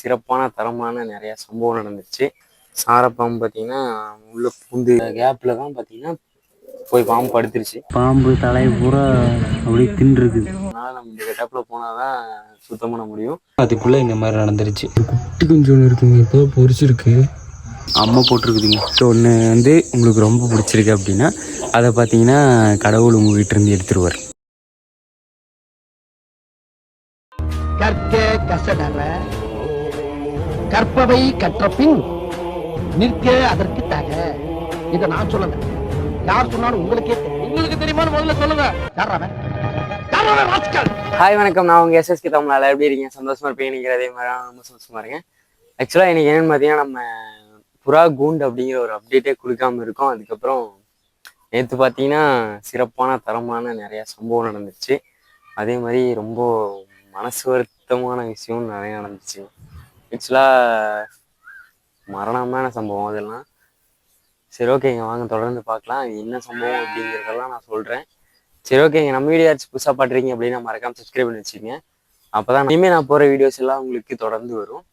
சிறப்பான தரமான நிறைய சம்பவம் நடந்துச்சு. சாரப்பாம்பு பார்த்தீங்கன்னா உள்ள பூந்து கேப்பில் தான் பார்த்தீங்கன்னா போய் பாம்பு படுத்துருச்சு. பாம்பு தலை பூரா அப்படியே தின்றுருக்குது. அதனால நம்ம இந்த கெட்டப்பில் போனால் தான் சுத்தம் பண்ண முடியும். அதுக்குள்ள இந்த மாதிரி நடந்துருச்சு. குட்டி குஞ்சு ஒன்று இருக்குங்க இப்போ பொரிச்சிருக்கு. அம்மா போட்டிருக்குதுங்க. ஒன்று வந்து உங்களுக்கு ரொம்ப பிடிச்சிருக்கு அப்படின்னா அதை பார்த்தீங்கன்னா கடவுள் உங்கள் வீட்டிலேருந்து எடுத்துருவார். கற்க கசடற கற்பவை கற்ற பின் நிற்க அதற்கு தக. இத நான் சொல்லல. யார் சொன்னாலும் உங்களுக்கே தெரியும். உங்களுக்கு தெரியுமான்னு முதல்ல சொல்லுங்க. யார் அவன்? யார் அவன்? ராஸ்கல்! ஹாய் வணக்கம். நான் உங்கள் எஸ்எஸ்கே தமிழால் எப்படி இருக்கீங்க? சந்தோஷமா இருப்பீங்க? நீங்கள் அதே மாதிரி ரொம்ப சந்தோஷமா இருக்கேன். ஆக்சுவலாக இன்னைக்கு என்னென்னு பார்த்தீங்கன்னா நம்ம புறா கூண்டு அப்படிங்கிற ஒரு அப்டேட்டே கொடுக்காம இருக்கோம். அதுக்கப்புறம் நேற்று பார்த்தீங்கன்னா சிறப்பான தரமான நிறைய சம்பவம் நடந்துச்சு. அதே மாதிரி ரொம்ப மனசு வருத்தமான விஷயம் நிறைய நடந்துச்சு. ஆக்சுவலாக மரணமான சம்பவம் அதெல்லாம். சரி ஓகேங்க வாங்க தொடர்ந்து பார்க்கலாம். என்ன சம்பவம் அப்படிங்கிறதெல்லாம் நான் சொல்கிறேன் சரி ஓகேங்க நம்ம வீடியோ யாராச்சும் புதுசாக பாட்டுறீங்க அப்படின்னா மறக்காமல் சப்ஸ்கிரைப் பண்ணி வச்சுக்கோங்க. அப்போ தான் இனிமேல் நான் போகிற வீடியோஸ் எல்லாம் உங்களுக்கு தொடர்ந்து வரும்.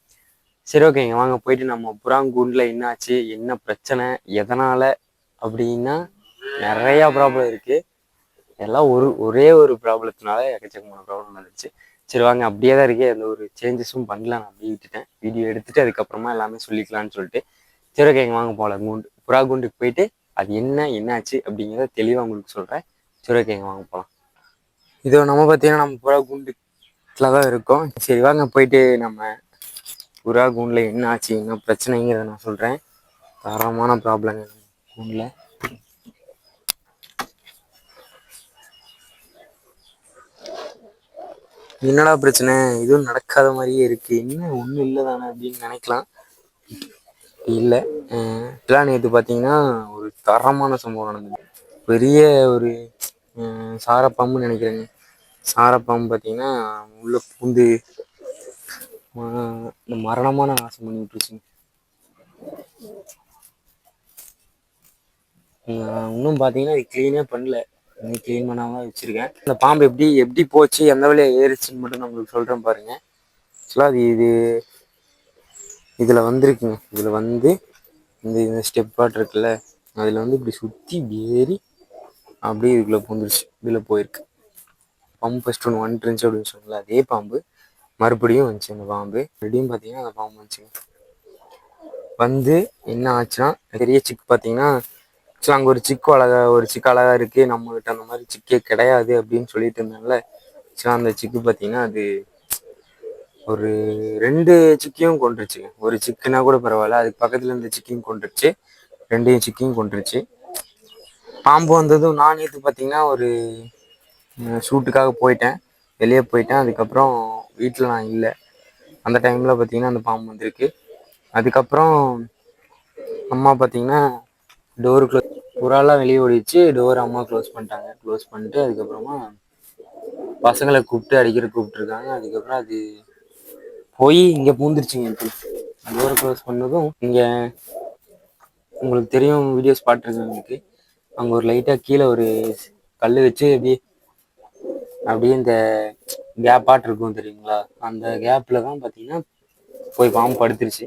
சரி ஓகேங்க வாங்க போயிட்டு நம்ம புறாங்கூண்டில் என்ன ஆச்சு என்ன பிரச்சனை எதனால் அப்படின்னா நிறையா ப்ராப்ளம் இருக்குது எல்லாம் ஒரு ஒரே ஒரு ப்ராப்ளத்தினால எக்கச்சக்கமான ப்ராப்ளம் நடந்துச்சு. சரி வாங்க அப்படியே தான் இருக்கே. எந்த ஒரு சேஞ்சஸும் பண்ணல. நான் அப்படியே விட்டுட்டேன். வீடியோ எடுத்துட்டு அதுக்கப்புறமா எல்லாமே சொல்லிக்கலாம்னு சொல்லிட்டு. சரி ஓகே வாங்க போகலாம் கூண்டு புறா கூண்டுக்கு போயிட்டு அது என்ன என்னாச்சு அப்படிங்கிறத தெளிவாக உங்களுக்கு சொல்கிறேன் சரி ஓகே வாங்க போகலாம் இதோ நம்ம பார்த்தீங்கன்னா நம்ம புறா கூண்டுல தான் இருக்கோம். சரி வாங்க போயிட்டு நம்ம புறா கூண்டில் என்ன ஆச்சு என்ன பிரச்சனைங்கிறத நான் சொல்கிறேன் தரமான ப்ராப்ளங்க கூண்டில் என்னடா பிரச்சனை? எதுவும் நடக்காத மாதிரியே இருக்கு. என்ன ஒன்றும் இல்லை தானே அப்படின்னு நினைக்கலாம். இல்லை இதெல்லாம் நேற்று பார்த்தீங்கன்னா ஒரு தரமான சம்பவம் நடந்தது. பெரிய ஒரு சாரப்பாம்புன்னு நினைக்கிறேங்க. சாரப்பாம்பு பார்த்தீங்கன்னா உள்ள பூந்து ம- இந்த மரணமான நாசம் பண்ணி விட்டுருச்சுங்க. இன்னும் பார்த்தீங்கன்னா அது க்ளீனே பண்ணல. இன்னும் க்ளீன் பண்ணாமல் வச்சுருக்கேன். இந்த பாம்பு எப்படி எப்படி போச்சு எந்த வழியாக ஏறிச்சுன்னு மட்டும் நம்மளுக்கு சொல்கிறேன் பாருங்க. ஆக்சுவலாக அது இது இதில் வந்திருக்குங்க. இதில் வந்து இந்த இந்த ஸ்டெப் பாட் இருக்குல்ல அதில் வந்து இப்படி சுற்றி ஏறி அப்படியே இதுக்குள்ளே பூந்துருச்சு இதில் போயிருக்கு. பாம்பு ஃபஸ்ட் ஒன்று ஒன் இருந்துச்சு அப்படின்னு சொன்னல அதே பாம்பு. மறுபடியும் வந்துச்சு அந்த பாம்பு. மறுபடியும் பார்த்தீங்கன்னா அந்த பாம்பு வந்துச்சுங்க. வந்து என்ன ஆச்சுன்னா பெரிய சிக்கு பார்த்தீங்கன்னா ஸோ அங்கே ஒரு சிக்கு அழகா ஒரு சிக்கு அழகா இருக்கு. நம்மகிட்ட அந்த மாதிரி சிக்கே கிடையாது அப்படின்னு சொல்லிட்டு இருந்தால ஸோ அந்த சிக்கு பார்த்தீங்கன்னா அது ஒரு ரெண்டு சிக்கையும் கொண்டுருச்சு ஒரு சிக்குனா கூட பரவாயில்ல. அதுக்கு பக்கத்தில் இருந்த சிக்கையும் கொண்டுருச்சு ரெண்டையும் சிக்கியும் கொண்டுருச்சு பாம்பு வந்ததும் நான் நேற்று பார்த்தீங்கன்னா ஒரு ஷூட்டுக்காக போயிட்டேன். வெளியே போயிட்டேன். அதுக்கப்புறம் வீட்டில் நான் இல்லை. அந்த டைமில் பார்த்தீங்கன்னா அந்த பாம்பு வந்திருக்கு. அதுக்கப்புறம் அம்மா பார்த்தீங்கன்னா டோர் க்ளோஸ் புறாலாம் வெளியே ஓடிச்சு டோர் அம்மா க்ளோஸ் பண்ணிட்டாங்க. க்ளோஸ் பண்ணிட்டு அதுக்கப்புறமா பசங்களை கூப்பிட்டு அடிக்கிற கூப்பிட்டுருக்காங்க அதுக்கப்புறம் அது போய் இங்கே பூந்துருச்சுங்க டோர் க்ளோஸ் பண்ணதும் இங்கே உங்களுக்கு தெரியும் வீடியோஸ் பார்த்துருக்கவங்களுக்கு அங்கே ஒரு லைட்டாக கீழே ஒரு கல் வச்சு அப்படியே அப்படியே இந்த கேப்பாட்டு இருக்கும் தெரியுங்களா? அந்த கேப்பில் தான் பார்த்தீங்கன்னா போய் பாம்பு படுத்துருச்சு.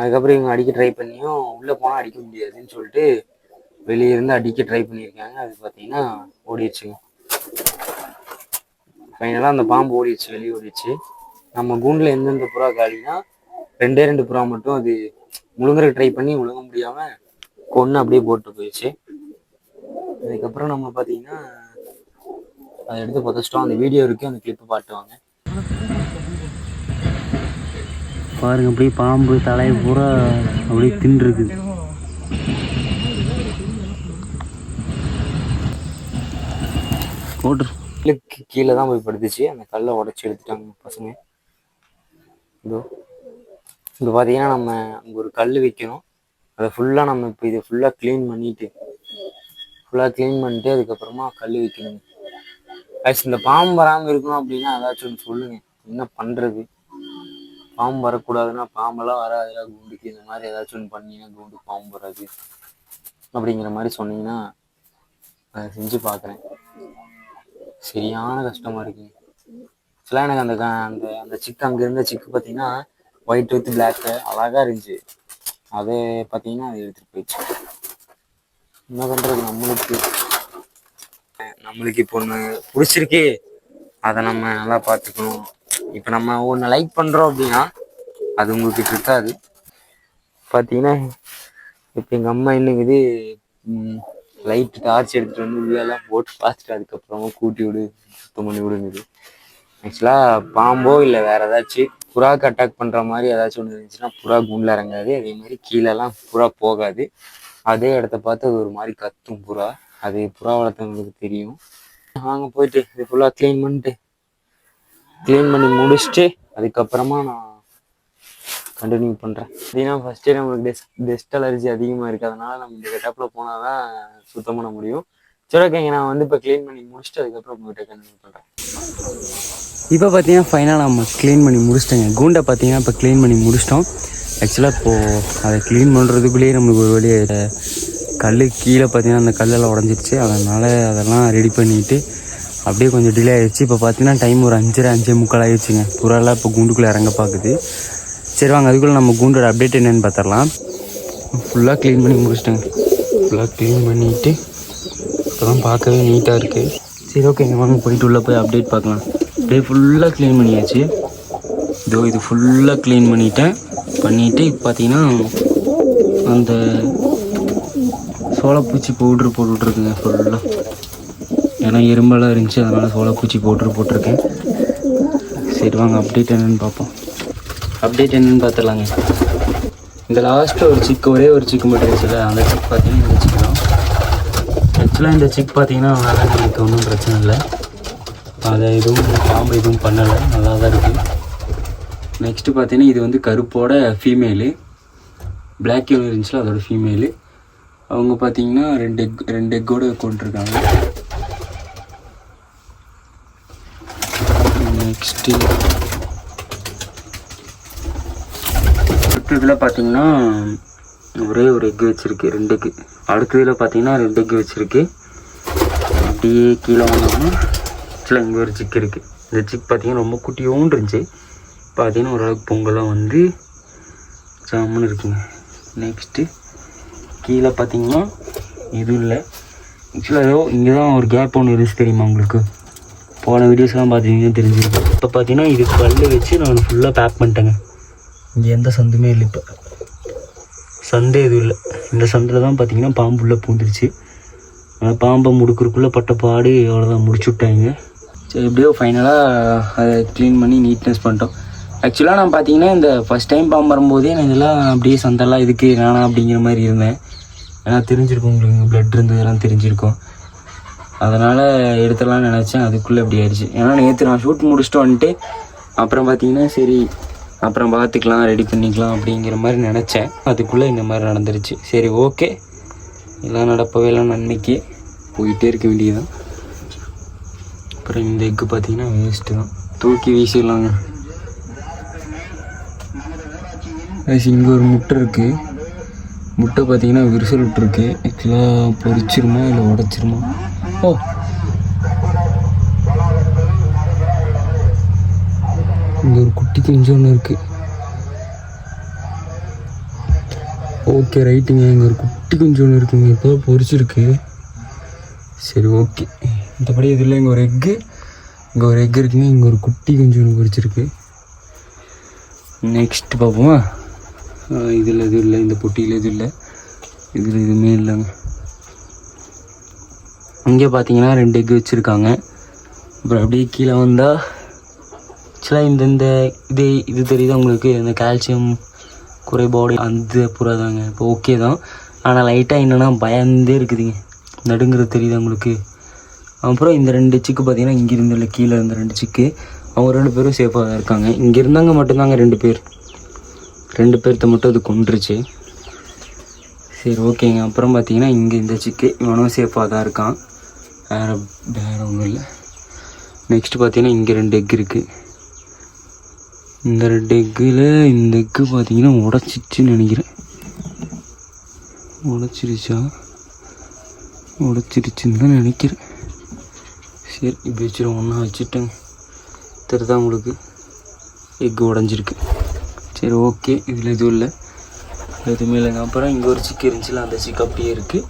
அதுக்கப்புறம் இவங்க அடிக்க ட்ரை பண்ணியும் உள்ளே போனால் அடிக்க முடியாதுன்னு சொல்லிட்டு வெளியே இருந்து அடிக்க ட்ரை பண்ணியிருக்காங்க. அது பார்த்தீங்கன்னா ஓடிடுச்சுங்க ஃபைனலாக அந்த பாம்பு ஓடிடுச்சு வெளியே ஓடிடுச்சு. நம்ம கூண்டில் எந்தெந்த புறா காலினா ரெண்டே ரெண்டு புறா மட்டும் அது முழுங்குறதுக்கு ட்ரை பண்ணி முழுங்க முடியாமல் கொன்று அப்படியே போட்டு போயிடுச்சு. அதுக்கப்புறம் நம்ம பார்த்தீங்கன்னா அதை எடுத்து புதைச்சிட்டோம் அந்த வீடியோ இருக்கு அந்த கிளிப்பு பாட்டுவாங்க பாருங்க அப்படியே பாம்பு தலையை பூரா அப்படியே தின்றுருக்கு. ஓட்டு கல்லுக்கு கீழே தான் போய் படுத்துச்சு. அந்த கல்லை உடச்சி எடுத்துட்டாங்க பசங்க. இதோ இங்கே பார்த்தீங்கன்னா நம்ம அங்கே ஒரு கல் வைக்கணும். அதை ஃபுல்லாக நம்ம இப்போ இதை ஃபுல்லாக க்ளீன் பண்ணிட்டு ஃபுல்லாக க்ளீன் பண்ணிட்டு அதுக்கப்புறமா கல் வைக்கணும். ஆக்சுவலி இந்த பாம்பு வராமல் இருக்கணும் அப்படின்னா ஏதாச்சும் ஒன்று சொல்லுங்க. என்ன பண்ணுறது பாம்பு வரக்கூடாதுன்னா பாம்பெல்லாம் வராதுடா குண்டுக்கு. இந்த மாதிரி ஏதாச்சும் ஒன்று பண்ணீங்கன்னா குண்டு பாம்பு வராது. அப்படிங்கிற மாதிரி சொன்னீங்கன்னா அதை செஞ்சு பார்க்குறேன் சரியான கஷ்டமாக இருக்குங்க ஆக்சுவலாக எனக்கு அந்த அந்த அந்த சிக்கு அங்கே இருந்த சிக்கு பார்த்தீங்கன்னா ஒயிட் வித் பிளாக்கு அழகாக இருந்துச்சு. அதை பார்த்தீங்கன்னா அதை எடுத்துகிட்டு போயிடுச்சு. என்ன பண்ணுறது நம்மளுக்கு? நம்மளுக்கு இப்போ ஒன்று பிடிச்சிருக்கு. அதை நம்ம நல்லா பார்த்துக்கணும். இப்போ நம்ம ஒன்று லைக் பண்ணுறோம் அப்படின்னா அது உங்களுக்கு இருக்காது பார்த்தீங்கன்னா இப்போ எங்கள் அம்மா என்னங்குது லைட் டார்ச் எடுத்துகிட்டு வந்து உள்ளெல்லாம் போட்டு பார்த்துட்டு அதுக்கப்புறமா கூட்டி விடு சுத்தம் பண்ணி விடுங்குது. ஆக்சுவலாக பாம்போ இல்லை வேறு ஏதாச்சும் புறாக்கு அட்டாக் பண்ணுற மாதிரி ஏதாச்சும் ஒன்று இருந்துச்சுன்னா புறா குண்டில் இறங்காது. அதே மாதிரி கீழெல்லாம் புறா போகாது. அதே இடத்த பார்த்து அது ஒரு மாதிரி கத்தும் புறா. அது புறா வளர்த்தவங்களுக்கு தெரியும். வாங்க போயிட்டு இது ஃபுல்லாக க்ளீன் பண்ணிட்டு க்ளீன் பண்ணி முடிச்சுட்டு அதுக்கப்புறமா நான் கண்டினியூ பண்ணுறேன் அப்படின்னா ஃபஸ்ட்டே நம்மளுக்கு டெஸ்ட் டெஸ்ட் அலர்ஜி அதிகமாக இருக்குது நம்ம இந்த கெட்டப்பில் போனால் தான் சுத்தம் பண்ண முடியும். சரி ஓகேங்க நான் வந்து இப்போ க்ளீன் பண்ணி முடிச்சுட்டு அதுக்கப்புறம் உங்கள்கிட்ட கண்டினியூ பண்ணுறேன் இப்போ பார்த்தீங்கன்னா ஃபைனலாக நம்ம க்ளீன் பண்ணி முடிச்சிட்டேங்க. கூண்டை பார்த்தீங்கன்னா இப்போ க்ளீன் பண்ணி முடிச்சிட்டோம். ஆக்சுவலாக இப்போது அதை க்ளீன் பண்ணுறதுக்குள்ளேயே நம்மளுக்கு ஒரு வழியே கல் கீழே பார்த்தீங்கன்னா அந்த கல்லெல்லாம் உடஞ்சிருச்சு. அதனால் அதெல்லாம் ரெடி பண்ணிவிட்டு அப்படியே கொஞ்சம் டிலே ஆயிடுச்சு. இப்போ பார்த்தீங்கன்னா டைம் ஒரு அஞ்சரை அஞ்சே முக்கால் ஆயிடுச்சுங்க. புறாலாம் இப்போ கூண்டுக்குள்ளே இறங்க பார்க்குது சரி வாங்க அதுக்குள்ளே நம்ம கூண்டோட அப்டேட் என்னன்னு பார்த்துடலாம் ஃபுல்லாக க்ளீன் பண்ணி முடிச்சிட்டேங்க. ஃபுல்லாக க்ளீன் பண்ணிவிட்டு இப்போ தான் பார்க்கவே நீட்டாக இருக்குது சரி ஓகேங்க வாங்க போயிட்டு உள்ளே போய் அப்டேட் பார்க்கலாம். அப்படியே ஃபுல்லாக க்ளீன் பண்ணியாச்சு. இதோ இது ஃபுல்லாக க்ளீன் பண்ணிட்டேன். பண்ணிவிட்டு இப்போ பார்த்தீங்கன்னா அந்த சோளப்பூச்சி பவுட்ரு போட்டுட்ருக்குங்க ஃபுல்லாக ஏன்னா எறும்பெல்லாம் இருந்துச்சு அதனால் சோளப்பூச்சி போட்டு போட்டிருக்கேன். சரி வாங்க அப்டேட் என்னன்னு பார்ப்போம். அப்டேட் என்னன்னு பார்த்துடலாங்க. இந்த லாஸ்ட்டு ஒரு சிக்கு ஒரே ஒரு சிக்கு மட்டும் இருந்துச்சுல்ல அந்த சிக் பார்த்தீங்கன்னா இந்த சிக்கு தான். ஆக்சுவலாக இந்த சிக் பார்த்தீங்கன்னா நல்லா எனக்கு ஒன்றும் பிரச்சனை இல்லை. அதை எதுவும் பாம்பு எதுவும் பண்ணலை நல்லா தான் இருக்குது நெக்ஸ்ட்டு பார்த்தீங்கன்னா இது வந்து கருப்போட ஃபீமேலு பிளாக் எவ்வளோ இருந்துச்சுல அதோட ஃபீமேலு அவங்க பார்த்தீங்கன்னா ரெண்டு எக் ரெண்டு எக்கோடு கொண்டிருக்காங்க ஃபிஃப்டி இதில் பார்த்தீங்கன்னா ஒரே ஒரு எக் வச்சுருக்கு ரெண்டு எக்கு. அடுத்ததில் பார்த்தீங்கன்னா ரெண்டு எக் வச்சுருக்கு. அப்படியே கீழே வந்தோம்னா ஆக்சுவலாக இங்கே ஒரு சிக் இருக்குது இந்த சிக் பார்த்தீங்கன்னா ரொம்ப குட்டியோண்டு இருந்துச்சு. பார்த்தீங்கன்னா ஓரளவுக்கு பொங்கலாம் வந்து ஜாமுன்னு இருக்குங்க. நெக்ஸ்ட்டு கீழே பார்த்தீங்கன்னா எதுவும் இல்லை. ஆக்சுவலாக ஏதோ இங்கே தான் ஒரு கேப் ஒன்று இருந்துச்சு தெரியுமா உங்களுக்கு? போன வீடியோஸ்லாம் பார்த்தீங்கன்னா தெரிஞ்சிருக்கும் இப்போ பார்த்தீங்கன்னா இது கல் வச்சு நான் ஃபுல்லாக பேக் பண்ணிட்டேங்க. இங்கே எந்த சந்துமே இல்லை இப்போ. சந்தே எதுவும் இல்லை. இந்த சந்தில் தான் பார்த்தீங்கன்னா பாம்பு உள்ளே பூந்துருச்சு. ஆனால் பாம்பை முடுக்கிறதுக்குள்ளே பட்ட பாடு அவ்வளோதான் முடிச்சு விட்டாங்க. சரி எப்படியோ ஃபைனலாக அதை க்ளீன் பண்ணி நீட்னஸ் பண்ணிட்டோம். ஆக்சுவலாக நான் பார்த்தீங்கன்னா இந்த ஃபஸ்ட் டைம் பாம்பு வரும்போதே நான் இதெல்லாம் அப்படியே சந்தெல்லாம் இதுக்கு வேணாம் அப்படிங்கிற மாதிரி இருந்தேன். ஏன்னா தெரிஞ்சிருக்கும் உங்களுக்கு ப்ளட் இருந்ததெல்லாம் தெரிஞ்சிருக்கும். அதனால் எடுத்துடலாம்னு நினச்சேன். அதுக்குள்ளே இப்படி ஆயிடுச்சு. ஏன்னா நேற்று நான் ஷூட் முடிச்சுட்டு வந்துட்டு அப்புறம் பார்த்தீங்கன்னா சரி அப்புறம் பார்த்துக்கலாம் ரெடி பண்ணிக்கலாம் அப்படிங்கிற மாதிரி நினச்சேன். அதுக்குள்ளே இந்த மாதிரி நடந்துருச்சு. சரி ஓகே எல்லாம் நடப்பவே எல்லாம் நன்மைக்கு. போயிட்டே இருக்க வேண்டியதுதான். அப்புறம் இந்த எக்கு பார்த்தீங்கன்னா வேஸ்ட்டு தான். தூக்கி வீசிடலாங்க. இங்கே ஒரு முட்டை இருக்குது முட்டை பார்த்தீங்கன்னா விரிசல் விட்டுருக்கு. ஆக்சுவலாக பொரிச்சிருமா இல்லை உடச்சிருமா? ஓ. இங்கே ஒரு குட்டி குஞ்சு ஒன்று இருக்குது ஓகே ரைட்டுங்க இங்கே ஒரு குட்டி குஞ்சு ஒன்று இருக்குங்க இப்போ தான் பொரிச்சிருக்கு. சரி ஓகே மற்றபடி இதில் இங்கே ஒரு எக்கு இங்கே ஒரு எக் இருக்குங்க. இங்கே ஒரு குட்டி குஞ்சு ஒன்று பொரிச்சிருக்கு. நெக்ஸ்ட் பார்ப்போமா? இதில் எதுவும் இல்லை. இந்த பொட்டியில் எதுவும் இல்லை. இதில் எதுவுமே இல்லைங்க. இங்கே பார்த்தீங்கன்னா ரெண்டு எக் வச்சுருக்காங்க. அப்புறம் அப்படியே கீழே வந்தால் ஆக்சுவலாக இந்த இந்த இது இது தெரியுது உங்களுக்கு? இந்த கால்சியம் குறைபாடு அந்த புறாதாங்க இப்போ ஓகே தான். ஆனால் லைட்டாக என்னென்னா பயந்தே இருக்குதுங்க. நடுங்கிறது தெரியுது உங்களுக்கு? அப்புறம் இந்த ரெண்டு சிக்கு பார்த்தீங்கன்னா இங்கே இருந்து இல்லை கீழே இருந்த ரெண்டு சிக்கு அவங்க ரெண்டு பேரும் சேஃபாக தான் இருக்காங்க. இங்கே இருந்தாங்க மட்டும்தாங்க ரெண்டு பேர். ரெண்டு பேர்த்த மட்டும் அது கொண்டுருச்சு சரி ஓகேங்க அப்புறம் பார்த்தீங்கன்னா இங்கே இந்த சிக்கு இவனும் சேஃபாக தான் இருக்கான். வேறு வேறு ஒன்றும் இல்லை. நெக்ஸ்ட் பார்த்தீங்கன்னா இங்கே ரெண்டு எக் இருக்குது இந்த ரெண்டு எக்கில் இந்த எக்கு பார்த்தீங்கன்னா உடச்சிச்சுன்னு நினைக்கிறேன். உடச்சிருச்சா? உடச்சிருச்சுன்னு தான் நினைக்கிறேன். சரி இப்படி வச்சிடும் ஒன்றா வச்சுட்டேங்க தெரியுதா உங்களுக்கு? எக்கு உடஞ்சிருக்கு. சரி ஓகே இதில் எதுவும் இல்லை. எதுவுமே இல்லைங்க. அப்புறம் இங்கே ஒரு சிக்கு இருந்துச்சுல அந்த சிக்கு அப்படியே இருக்குது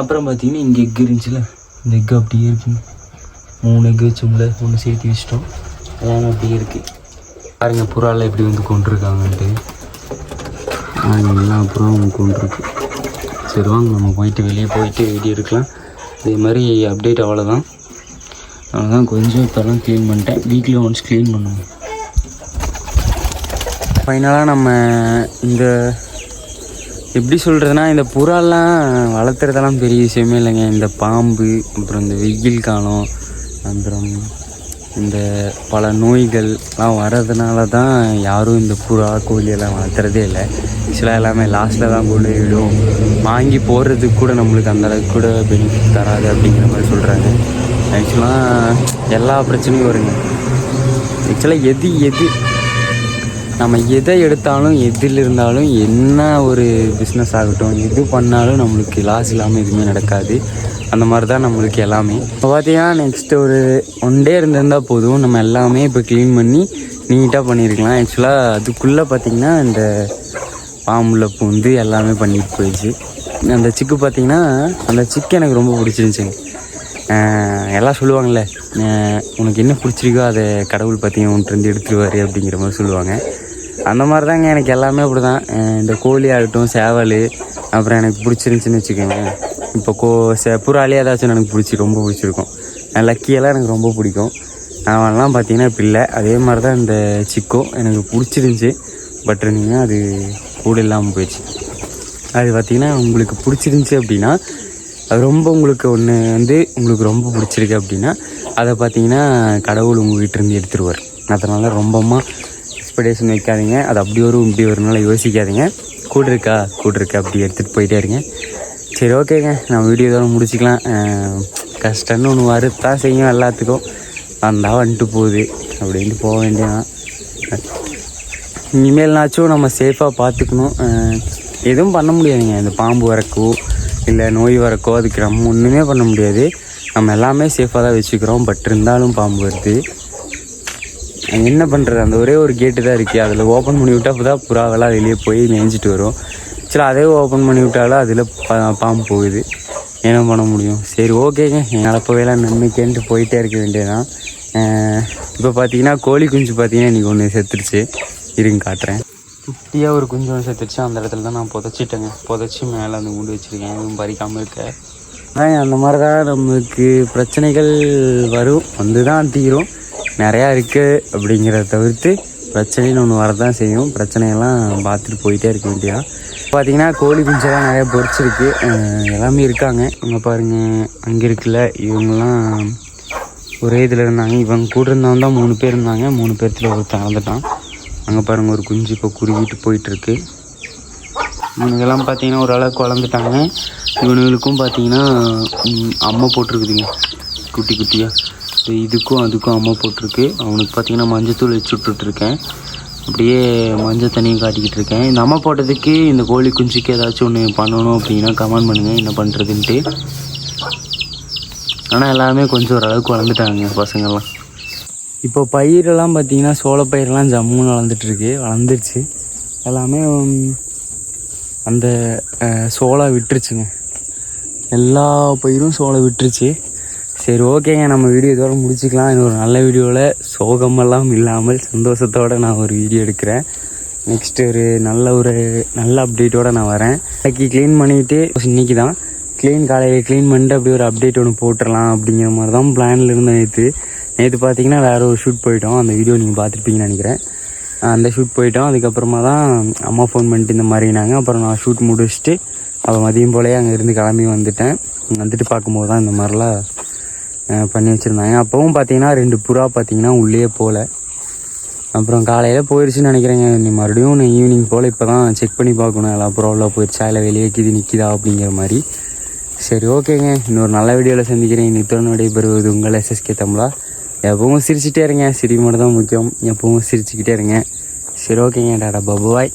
அப்புறம் பார்த்தீங்கன்னா இங்கே எக் இருந்துச்சுல. இந்த எக் அப்படியே இருக்குங்க மூணு எக் வச்சோம்ல ஒன்று சேர்த்து வச்சிட்டோம். எல்லாமே அப்படியே இருக்குது பாருங்கள் புறாலாம் எப்படி வந்து கொண்டுருக்காங்கன்ட்டு. எல்லாம் புறாவும் கொண்டுருக்கு. சரி வாங்க நம்ம போயிட்டு வெளியே போயிட்டு வீடியோ எடுக்கலாம். இதே மாதிரி அப்டேட் அவ்வளோதான் அவ்வளோதான் கொஞ்சம் இப்போலாம் க்ளீன் பண்ணிட்டேன். வீக்லி ஒன்ஸ் க்ளீன் பண்ணுவோம். ஃபைனலாக நம்ம இந்த எப்படி சொல்கிறதுனா இந்த புறாலாம் வளர்த்துறதெல்லாம் பெரிய விஷயமே இல்லைங்க. இந்த பாம்பு அப்புறம் இந்த வெயில் காலம் அப்புறம் இந்த பல நோய்கள்லாம் வர்றதுனால தான் யாரும் இந்த புறா கோழி எல்லாம் வளர்த்துறதே இல்லை. ஆக்சுவலாக எல்லாமே லாஸ்ட்டில் தான் கொண்டு விடும் வாங்கி போடுறதுக்கு கூட நம்மளுக்கு அந்தளவுக்கு கூட பெனிஃபிட் தராது அப்படிங்கிற மாதிரி சொல்கிறாங்க ஆக்சுவலாக எல்லா பிரச்சனையும் வருங்க. ஆக்சுவலாக எது எது நம்ம எதை எடுத்தாலும் எதில் இருந்தாலும் என்ன ஒரு பிஸ்னஸ் ஆகட்டும் எது பண்ணாலும் நம்மளுக்கு லாஸ் இல்லாமல் எதுவுமே நடக்காது. அந்த மாதிரி தான் நம்மளுக்கு எல்லாமே. இப்போ பார்த்தீங்கன்னா நெக்ஸ்ட் ஒரு ஒன் டே இருந்திருந்தால் போதும். நம்ம எல்லாமே இப்போ க்ளீன் பண்ணி நீட்டாக பண்ணியிருக்கலாம். ஆக்சுவலாக அதுக்குள்ளே பார்த்திங்கன்னா இந்த பாம்புல பூந்து எல்லாமே பண்ணிட்டு போயிடுச்சு. அந்த சிக்கு பார்த்தீங்கன்னா அந்த சிக்கு எனக்கு ரொம்ப பிடிச்சிருந்துச்சிங்க எல்லாம் சொல்லுவாங்கள்ல உனக்கு என்ன பிடிச்சிருக்கோ அதை கடவுள் பார்த்திங்க உன்ட்டு எடுத்துருவார் அப்படிங்கிற மாதிரி சொல்லுவாங்க. அந்த மாதிரி தாங்க எனக்கு எல்லாமே அப்படி தான் இந்த கோழி ஆகட்டும் சேவல் அப்புறம் எனக்கு பிடிச்சிருந்துச்சின்னு வச்சுக்கோங்க இப்போ கோ சே புறாலே ஏதாச்சும் எனக்கு பிடிச்சி ரொம்ப பிடிச்சிருக்கும். லக்கியெல்லாம் எனக்கு ரொம்ப பிடிக்கும். அவன்லாம் பார்த்தீங்கன்னா இப்போ இல்லை. அதே மாதிரி தான் இந்த சிக்கும் எனக்கு பிடிச்சிருந்துச்சி. பட் இருந்தீங்கன்னா அது கூட இல்லாமல் போயிடுச்சு. அது பார்த்திங்கன்னா உங்களுக்கு பிடிச்சிருந்துச்சி அப்படின்னா அது ரொம்ப உங்களுக்கு ஒன்று வந்து உங்களுக்கு ரொம்ப பிடிச்சிருக்கு அப்படின்னா அதை பார்த்தீங்கன்னா கடவுள் உங்கள் இருந்து எடுத்துருவார். அதனால் ரொம்பமா எக்ஸ்பெக்டேஷன் வைக்காதீங்க. அது அப்படி வரும் இப்படி வரும்னால யோசிக்காதீங்க. கூட இருக்கா? கூட இருக்கா? அப்படி எடுத்துகிட்டு போயிட்டே இருங்க. சரி ஓகேங்க. நான் வீடியோ இதோட முடிச்சுக்கலாம். கஷ்டம்னு ஒன்று வருத்தான் செய்யும் எல்லாத்துக்கும். வந்தால் வந்துட்டு போகுது. அப்படின்ட்டு போக வேண்டியதான் இனிமேல்னாச்சும் நம்ம சேஃபாக பார்த்துக்கணும். எதுவும் பண்ண முடியாதுங்க. இந்த பாம்பு வரக்கோ இல்லை நோய் வரக்கோ அதுக்கு நம்ம ஒன்றுமே பண்ண முடியாது. நம்ம எல்லாமே சேஃபாக தான் வச்சுக்கிறோம். பட் இருந்தாலும் பாம்பு வருது. என்ன பண்ணுறது அந்த ஒரே ஒரு கேட்டு தான் இருக்குது அதில் ஓப்பன் பண்ணி விட்டால் அப்போ தான் புறாவெல்லாம் வெளியே போய் மேய்ஞ்சிட்டு வரும். சரி அதே ஓப்பன் பண்ணி விட்டாலும் அதில் பாம்பு போகுது. என்ன பண்ண முடியும்? சரி ஓகேங்க. என்னால் போயெல்லாம் நன்மைக்கேன்ட்டு போயிட்டே இருக்க வேண்டியதான் இப்போ பார்த்தீங்கன்னா கோழி குஞ்சு பார்த்தீங்கன்னா இன்றைக்கி ஒன்று செத்துருச்சு. இருங்க காட்டுறேன். குட்டியாக ஒரு குஞ்சு ஒன்று செத்துருச்சு. அந்த இடத்துல தான் நான் புதைச்சிட்டேங்க. புதைச்சி மேலே அந்த குண்டு வச்சுருக்கேன். எதுவும் பறிக்காமல் இருக்க. அந்த மாதிரி தான் நம்மளுக்கு பிரச்சனைகள் வரும். வந்து தான் தீரும். நிறையா இருக்குது அப்படிங்கிறத தவிர்த்து பிரச்சனைன்னு ஒன்று வரதான் செய்யும். பிரச்சனையெல்லாம் பார்த்துட்டு போயிட்டே இருக்க வேண்டியதான் பார்த்தீங்கன்னா கோழி குஞ்செல்லாம் நிறையா பொறிச்சிருக்கு. எல்லாமே இருக்காங்க. இங்கே பாருங்கள் அங்கே இருக்குல்ல இவங்கெல்லாம் ஒரே இதில் இருந்தாங்க. இவங்க கூட இருந்தவங்க தான் மூணு பேர் இருந்தாங்க. மூணு பேர்த்துல ஒருத்தன் இறந்துட்டான். அங்கே பாருங்கள் ஒரு குஞ்சு இப்போ குறுகிட்டு போயிட்டுருக்கு. இவனுங்கெல்லாம் பார்த்தீங்கன்னா ஓரளவுக்கு வளர்ந்துட்டாங்க. இவனுங்களுக்கும் பார்த்தீங்கன்னா அம்மை போட்டிருக்குதுங்க. குட்டி குட்டியாக இதுக்கும் அதுக்கும் அம்மை போட்டிருக்கு. அவனுக்கு பார்த்தீங்கன்னா மஞ்சத்தூள் வச்சு விட்டுட்ருக்கேன். அப்படியே மஞ்சள் தண்ணியும் காட்டிக்கிட்டு இருக்கேன். இந்த அம்மா போட்டதுக்கு இந்த கோழி குஞ்சுக்கு ஏதாச்சும் ஒன்று பண்ணணும் அப்படின்னா கமெண்ட் பண்ணுங்கள் என்ன பண்ணுறதுன்ட்டு ஆனால் எல்லாமே கொஞ்சம் ஓரளவுக்கு வளர்ந்துட்டாங்க பசங்கள்லாம். இப்போ பயிரெல்லாம் பார்த்தீங்கன்னா சோள பயிரெல்லாம் ஜம்முன்னு வளர்ந்துட்டுருக்கு வளர்ந்துருச்சு. எல்லாமே அந்த சோளா சோளம் விட்டுருச்சுங்க. எல்லா பயிரும் சோளம் விட்டுருச்சு. சரி ஓகேங்க. நம்ம வீடியோ இதோட முடிச்சுக்கலாம். இன்னொரு நல்ல வீடியோவில் சோகமெல்லாம் இல்லாமல் சந்தோஷத்தோடு நான் ஒரு வீடியோ எடுக்கிறேன். நெக்ஸ்ட்டு ஒரு நல்ல ஒரு நல்ல அப்டேட்டோடு நான் வரேன். இன்னைக்கு க்ளீன் பண்ணிவிட்டு இன்னைக்கு தான் க்ளீன் காலையில் க்ளீன் பண்ணிட்டு அப்படியே ஒரு அப்டேட் ஒன்று போட்டுடலாம் அப்படிங்கிற மாதிரி தான் பிளானில் இருந்தேன் நேற்று நேற்று பார்த்தீங்கன்னா வேறு ஒரு ஷூட் போயிட்டோம். அந்த வீடியோ நீங்கள் பார்த்துருப்பீங்கன்னு நினைக்கிறேன். அந்த ஷூட் போயிட்டோம். அதுக்கப்புறமா தான் அம்மா ஃபோன் பண்ணிட்டு இந்த மாதிரினாங்க அப்புறம் நான் ஷூட் முடிச்சுட்டு அவள் மதியம் போலயே அங்கே இருந்து கிளம்பி வந்துட்டேன். வந்துட்டு பார்க்கும்போது தான் இந்த மாதிரிலாம் பண்ணி வச்சுருந்தாங்க. அப்போவும் பார்த்தீங்கன்னா ரெண்டு புறா பார்த்தீங்கன்னா உள்ளே போகல அப்புறம் காலையில் போயிடுச்சுன்னு நினைக்கிறேங்க. நீ மறுபடியும் நான் ஈவினிங் போல் இப்போ தான் செக் பண்ணி பார்க்கணும். எல்லா புறாவில் போயிடுச்சா இல்லை வெளியே கிது நிற்கிதா அப்படிங்கிற மாதிரி. சரி ஓகேங்க. இன்னொரு நல்ல வீடியோவில் சந்திக்கிறேன். இன்னித்தோடு விடைபெறுவது உங்கள் எஸ்எஸ்கே தமிழா. எப்பவும் சிரிச்சுட்டே இருங்க. சிரி மட்டும் தான் முக்கியம். எப்பவும் சிரிச்சுக்கிட்டே இருங்க. சரி ஓகேங்க. டாடா பாய்